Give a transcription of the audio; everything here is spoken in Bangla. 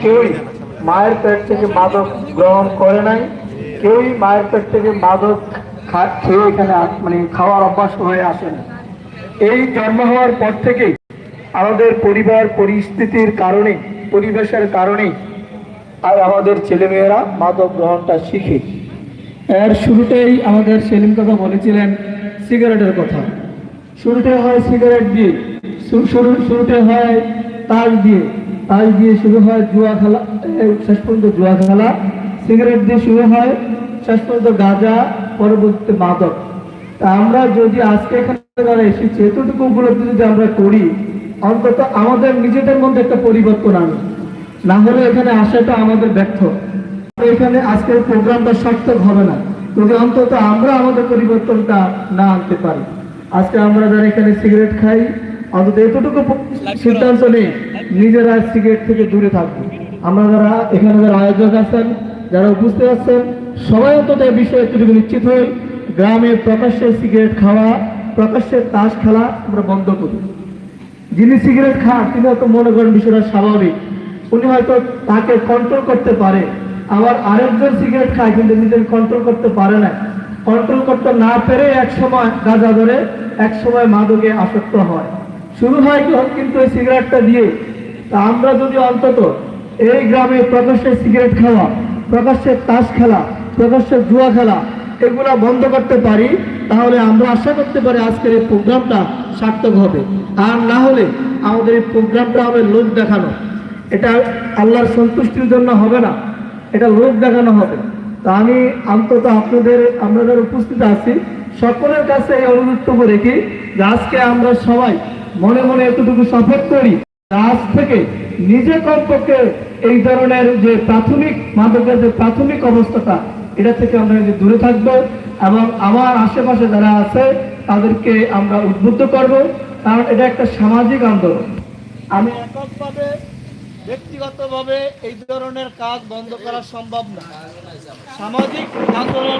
কেউই মায়ের পেট থেকে মাদক গ্রহণ করে নাই, কেউই মায়ের পেট থেকে মাদক খেয়ে এখানে মানে খাওয়ার অভ্যাস হয়ে আসে না। এই জন্ম হওয়ার পর থেকেই আমাদের পরিবার পরিস্থিতির কারণে, পরিবেশের কারণে আর আমাদের ছেলেমেয়েরা মাদক গ্রহণটা শিখে। এর শুরুতেই আমাদের সেলিম কথা বলেছিলেন সিগারেটের কথা। শুরুতে হয় সিগারেট দিয়ে শুরুতে হয় তাস দিয়ে। তাস দিয়ে শুরু হয় জুয়া খেলা শেষ পর্যন্ত জুয়া খেলা। সিগারেট দিয়ে শুরু হয়, শেষ পর্যন্ত গাঁজা, পরবর্তীতে মাদক। তা আমরা যদি আজকে এখানে এসেছি এতটুকু উপলব্ধি যদি আমরা করি, অন্তত আমাদের নিজেদের মধ্যে একটা পরিবর্তন আনি না হলে এখানে আসাটা আমাদের ব্যর্থ। এখানে আজকের প্রোগ্রামটা সার্থক হবে না। যদি অন্তত আমরা আমাদের পরিবর্তনটা না আনতে পারি। আজকে আমরা যারা এখানে সিগারেট খাই অন্তত এতটুকু সিদ্ধান্ত নেই নিজেরা সিগারেট থেকে দূরে থাকব আমরা যারা এখানে যারা আয়োজক আছেন, যারা উপস্থিত আছেন, সবাই অন্তত এই বিষয়ে একটুকু নিশ্চিত হই। গ্রামে প্রকাশ্যে সিগারেট খাওয়া, প্রকাশ্যে তাস খেলা আমরা বন্ধ করি। যিনি সিগারেট খান, তিনি হয়তো মনে করেন বিষয়টা স্বাভাবিক। উনি হয়তো তাকে কন্ট্রোল করতে পারে। আবার আরেকজন সিগারেট খায়, কিন্তু নিজের কন্ট্রোল করতে পারে না। কন্ট্রোল করতে না পেরে এক সময় গাঁজা ধরে, এক সময় মাদকে আসক্ত হয়। শুরু হয় কিন্তু এই সিগারেটটা দিয়ে? তা আমরা যদি অন্তত এই গ্রামে প্রকাশ্যে সিগারেট খাওয়া, প্রকাশ্যে তাস খেলা, প্রকাশ্যে জুয়া খেলা, এগুলা বন্ধ করতে পারি, তাহলে আমরা আশা করতে পারি আজকের এই প্রোগ্রামটা সার্থক হবে। আর না হলে আমাদের এই প্রোগ্রামটা হবে লোক দেখানো। এটা আল্লাহর সন্তুষ্টির জন্য হবে না, এটা লোক দেখানো হবে। তা আমি অন্তত আপনাদের আমরা যারা উপস্থিত আছি। সকলের কাছে এই অনুরোধটুকু রেখি যে আজকে আমরা সবাই মনে মনে এতটুকু শপথ করি আজ থেকে নিজে কমপক্ষে এই ধরনের যে প্রাথমিক মাদকের যে প্রাথমিক অবস্থাটা, এটা থেকে আমরা যে দূরে থাকব এবং আমার আশেপাশে যারা আছে, তাদেরকে আমরা উদ্বুদ্ধ করব। কারণ এটা একটা সামাজিক আন্দোলন। আমি এককভাবে, ব্যক্তিগতভাবে এই ধরনের কাজ বন্ধ করা সম্ভব না। সামাজিক আন্দোলন